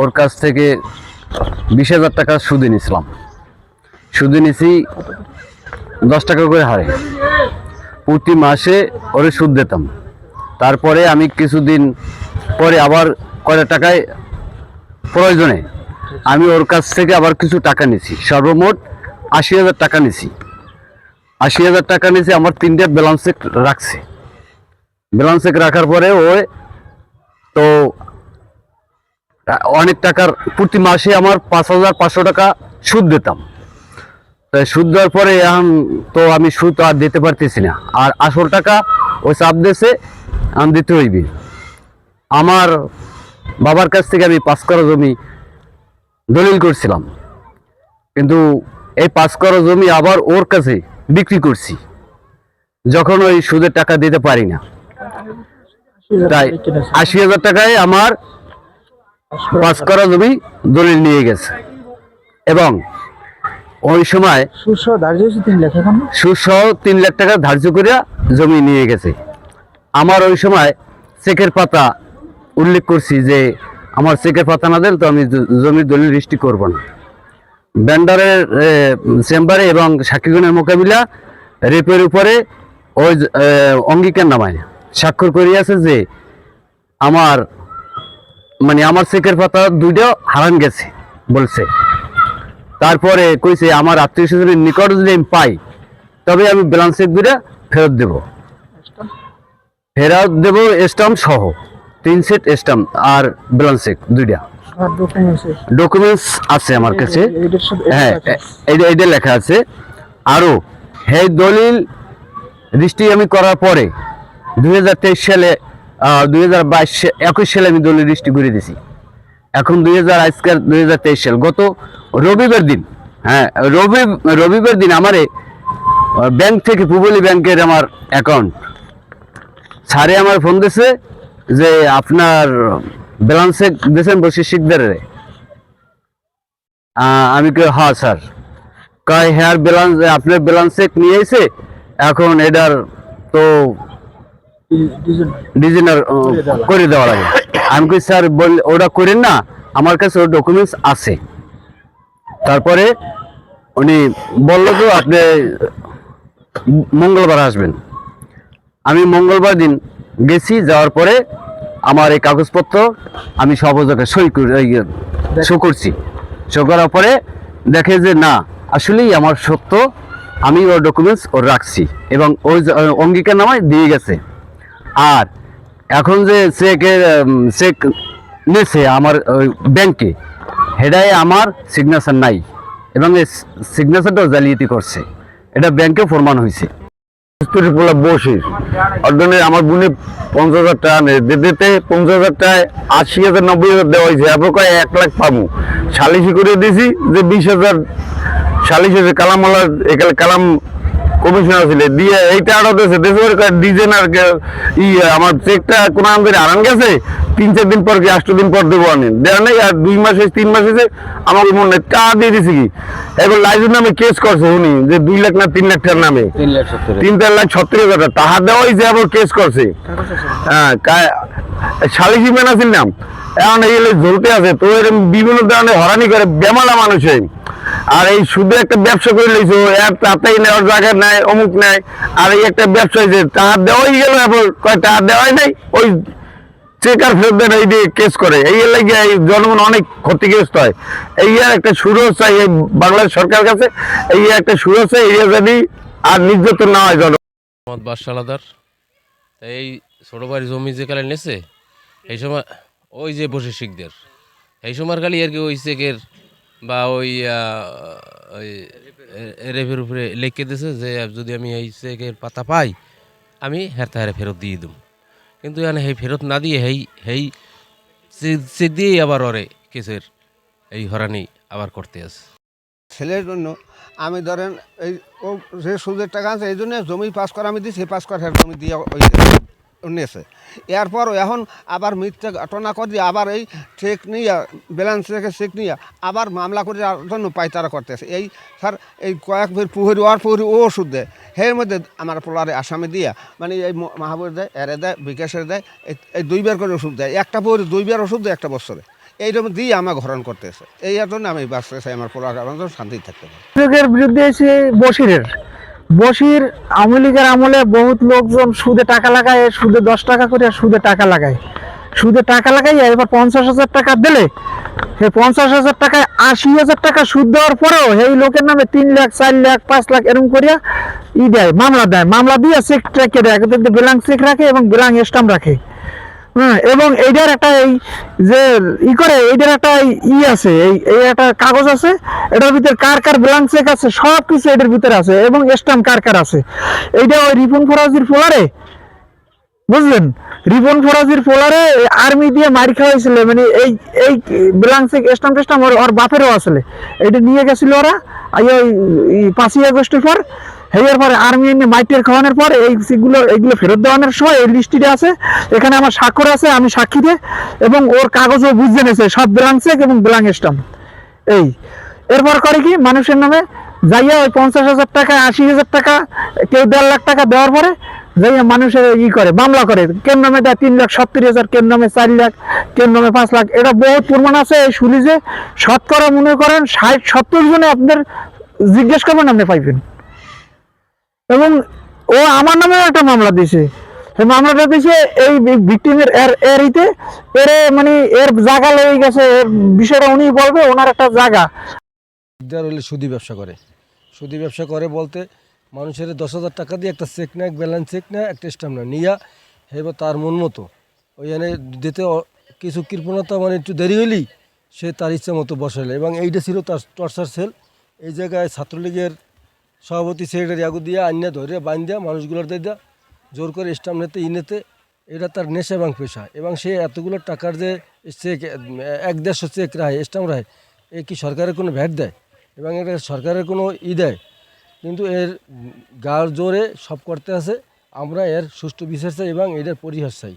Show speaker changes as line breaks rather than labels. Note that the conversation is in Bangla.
ওর কাছ থেকে বিশ হাজার টাকা সুদে নিছিলাম সুদে নিছি দশ টাকা করে হারে। প্রতি মাসে ওরে সুদ দিতাম। তারপরে আমি কিছুদিন পরে আবার কয়টা টাকায় প্রয়োজনে আমি ওর কাছ থেকে আবার কিছু টাকা নিছি সর্বমোট আশি হাজার টাকা নিছি আশি হাজার টাকা নিছি আমার তিনটে ব্যালান্স চেক রাখছে। ব্যালান্স চেক রাখার পরে ও তো অনেক টাকার প্রতি মাসে আমার পাঁচ হাজার পাঁচশো টাকা সুদ দিতাম। তাই সুদ দেওয়ার পরে এখন তো আমি সুদ আর দিতে পারতেছি না। আর আসল টাকা ওই চাপ দেশে আমি দিতে হইবে। আমার বাবার কাছ থেকে আমি পাঁচ করা জমি দলিল করছিলাম। কিন্তু এই পাঁচ করা জমি আবার ওর কাছে বিক্রি করছি। যখন ওই সুদের টাকা দিতে পারি না। তাই আশি হাজার টাকায় আমার পাঁচ করা জমি দলিল নিয়ে গেছে। এবং ওই সময়
দাঁড়িয়ে হয়েছে তিন লাখ
সুসহ তিন লাখ টাকা ধার্য করিয়া জমি নিয়ে গেছে। আমার ওই সময় চেকের পাতা উল্লেখ করছি যে আমার চেকের পাতা না দিলে তো আমি জমির দলিল রেজিস্ট্রি করব না। ব্যান্ডারের চেম্বারে এবং সাক্ষীগণের মোকাবিলা রেপের উপরে ওই অঙ্গীকার নামায়। স্বাক্ষর করিয়াছে যে আমার মানে আমার চেকের পাতা দুইটা হারান গেছে বলছে। তারপরে কইছে আমার আত্মীয় স্বজনের নিকট যদি আমি পাই তবে আমি ব্যালান্স চেক দুইটা ফেরত দেব। ফেরত দেব স্টাম্প সহ তিন সেট স্টাম্প আর ব্যালান্স চেক দুইটা।
ডকুমেন্টস
আছে। আমার কাছে। হ্যাঁ এটা এটা লেখা আছে। আরও হে দলিল দৃষ্টি আমি করার পরে দুই হাজার তেইশ সালে দুই হাজার বাইশ একুশ সালে আমি দলিল দৃষ্টি ঘুরে দিছি। এখন দুই হাজার আজকের দুই হাজার তেইশ সাল। গত রবিবার দিন হ্যাঁ রবি রবিবার দিন আমারে ব্যাংক থেকে পুবলি ব্যাংকের আমার অ্যাকাউন্ট। স্যারে আমার ফোন দিছে যে আপনার ব্যালান্সে দিয়েছেন বসে শিখদারে আমি কে হ্যাঁ স্যার। কয় হেয়ার ব্যালান্স আপনার ব্যালান্স চেক নিয়ে এসে এখন এটার তো ডিজাইনার করে দেওয়া লাগে। আমি কি স্যার বল ওটা করেন না আমার কাছে ওর ডকুমেন্টস আছে। তারপরে উনি বলল তো আপনি মঙ্গলবার আসবেন। আমি মঙ্গলবার দিন গেছি যাওয়ার পরে আমার এই কাগজপত্র আমি সব জায়গায় সই করে শো করছি। শো করার পরে দেখে যে না আসলেই আমার সত্য আমি ওর ডকুমেন্টস ওর রাখছি এবং ওই অঙ্গীকার নামায় দিয়ে গেছে। আর এখন যে চেকের চেক নিয়েছে আমার ব্যাংকে হেডায় আমার সিগনেচার নাই এবং এই সিগনেচারটাও জালিয়াতি করছে। এটা ব্যাংকে প্রমাণ হয়েছে।
অর্জনে আমার বোনে পঞ্চাশ হাজার টাকা নেই দিতে পঞ্চাশ হাজার টাকায় আশি হাজার, নব্বই হাজার দেওয়া হয়েছে, এরপর কয় এক লাখ পাবো। সালিশি করে দিয়েছি যে বিশ হাজার, সালিশ হয়েছে কালাম এখানে কালাম কমিশনার ছিল দিয়ে এইটা আরও দিয়েছে। দেশের ডিজাইনার ই আমার চেকটা কোন আমাদের আরান গেছে তিন চার দিন পর কি আষ্ট দিন পর দেবো আনেন দেওয়া নেই আর দুই মাস তিন মাস হয়েছে আমার মনে হয় টাকা দিয়ে দিছি কি? এবার লাইজের নামে কেস করছে উনি যে দুই লাখ না তিন লাখ টাকার নামে।
তিন
চার লাখ ছত্রিশ হাজার তাহার দেওয়াই যে আবার কেস করছে। হ্যাঁ কা- সালিসি মেনা ছিলাম এখন এই ঝুলতে আছে তো এরকম বিভিন্ন ধরনের হরানি করে বেমালা মানুষে। আর এই শুধু একটা ব্যবসা করে লইছে, এর তাতেই নেওয়ার জায়গা নেয় অমুক নেয় আর এই একটা ব্যবসা হয়েছে তাহার দেওয়াই গেল এবার কয় টাকা দেওয়াই নাই, ওই চেকার ফেরত দেন, এই দিয়ে কেস করে। এই লাগে এই জনগণ অনেক ক্ষতিগ্রস্ত হয়। এই একটা সুরজ চাই এই বাংলাদেশ সরকার কাছে, এই একটা সুরজ চাই এই যদি আর নির্যাতন না হয় জন
মোহাম্মদ বাদশালাদার। এই ছোটো বাড়ি জমি যে কালে নেছে, এই সময় ওই যে বসে শিখদের এই সময় খালি আর কি ওই চেকের বা ওই রেফের উপরে লিখে দিছে যে, যদি আমি এই চেকের পাতা পাই, আমি হের তাহারে ফেরত দিয়ে দিম। কিন্তু এখানে সেই ফেরত না দিয়ে সেই সেই চেক দিয়েই আবার ওরে কেসের এই হরানি আবার করতে আছে।
ছেলের জন্য আমি ধরেন এই ও যে সুদের টাকা আছে, এই জন্য জমি পাস করা আমি দিই সেই পাস করা জমি দিয়ে ওই নিয়েছে। এরপর এখন আবার মিথ্যা ঘটনা করে দিয়ে আবার এই চেক নিয়ে ব্যালেন্স রেখে চেক নিয়ে আবার মামলা করে জন্য পাইতারা করতেছে। এই স্যার, এই কয়েক ফের পুহরি ওর পুহরি ও ওষুধ দেয় এর মধ্যে আমার পোলারে আসামে দিয়া মানে এই মাহাবুর দেয়, এরে দেয়, বিকাশের দেয়, এই- দুইবার করে ওষুধ দেয়। একটা পুহরি দুইবার ওষুধ দেয়, একটা বছরে। এইরকম দিয়ে আমার হরণ করতেছে। এই জন্য আমি বাঁচতে চাই, আমার পোলার শান্তি থাকতে পারে
বিরুদ্ধে বসিরের বসির আওয়ামী লীগের আমলে বহুত লোকজন সুদে টাকা লাগায়, সুদে দশ টাকা করে সুদে টাকা লাগায়। সুদে টাকা লাগাই এবার পঞ্চাশ হাজার টাকা দিলে সেই পঞ্চাশ হাজার টাকায় আশি হাজার টাকা সুদ দেওয়ার পরেও এই লোকের নামে তিন লাখ, চার লাখ, পাঁচ লাখ এরকম করিয়া ই দেয়, মামলা দেয়। মামলা দিয়ে চেক ট্রেকে দেয় বেলাং চেক রাখে এবং বেলাং স্টাম্প রাখে। হ্যাঁ এবং এইটার একটা এই যে ই করে, এইটার একটা ই আছে, এই এই একটা কাগজ আছে, এটার ভিতরে কার কার ব্ল্যাঙ্ক চেক আছে, সব কিছু এটার ভিতরে আছে, এবং স্টাম্প কার কার আছে। এইটা ওই রিপন ফরাজির ফোলারে, বুঝলেন? রিপন ফরাজির ফোলারে আর্মি দিয়ে মারি খাওয়াইছিল মানে এই এই ব্ল্যাঙ্ক চেক স্টাম্প টেস্টাম্প ওর বাপেরও আসলে। এটা নিয়ে গেছিল ওরা ওই পাঁচই আগস্টের পর হেয়ার পরে আর্মি এনে মাইটের খাওয়ানোর পর এই সিগুলো এইগুলো ফেরত দেওয়ানোর সময় এই লিস্টিটা আছে। এখানে আমার স্বাক্ষর আছে, আমি সাক্ষী দে এবং ওর কাগজও বুঝতে নেছে সব ব্ল্যাঙ্ক চেক এবং ব্ল্যাঙ্ক স্টাম্প এই। এরপর করে কি? মানুষের নামে যাইয়া ওই পঞ্চাশ হাজার টাকা, আশি হাজার টাকা, কেউ দেড় লাখ টাকা দেওয়ার পরে যাইয়া মানুষের ই করে, মামলা করে। কেন নামে দেয়? তিন লাখ, সত্তর হাজার, কেন নামে চার লাখ, কেন নামে পাঁচ লাখ? এটা বহুত প্রমাণ আছে এই শুনি যে শতকরা মনে করেন ষাট, সত্তর জনে আপনাদের জিজ্ঞেস করবেন, আপনি পাইবেন। এবং ও আমার নামেও একটা মামলা সেই মামলাটা দিয়েছে এই ভিক্টিমের এর এর ইতে এর মানে এর জায়গা লেগে গেছে বিষয়টা উনি বলবে, ওনার একটা জায়গা।
হলে সুদি ব্যবসা করে। সুদি ব্যবসা করে বলতে মানুষের দশ হাজার টাকা দিয়ে একটা চেক নেয়, ব্যালেন্স চেক নেয়, একটা স্ট্যাম্প নেয়, নিয়া এবার তার মন মতো। ওইখানে দিতে কিছু কৃপণতা মানে একটু দেরি হইলেই সে তার ইচ্ছা মতো বসাইলে। এবং এইটা ছিল তার টর্চার সেল এই জায়গায় ছাত্রলীগের সভাপতি সেক্রেটারি আগু দিয়ে, আইনা ধরে বাইন দেওয়া মানুষগুলোর দিয়ে দেওয়া জোর করে স্টাম্প নিতে, ই নিতে, এটা তার নেশা এবং পেশা। এবং সে এতগুলো টাকার যে চেক, এক দেড়শো চেক রায় স্টাম্প রায় এ কি সরকারের কোনো ভ্যাট দেয়? এবং এটা সরকারের কোনো ই দেয়? কিন্তু এর গার জোরে সব করতে আছে। আমরা এর সুষ্ঠু বিচার চাই এবং এটার পরিহার চাই।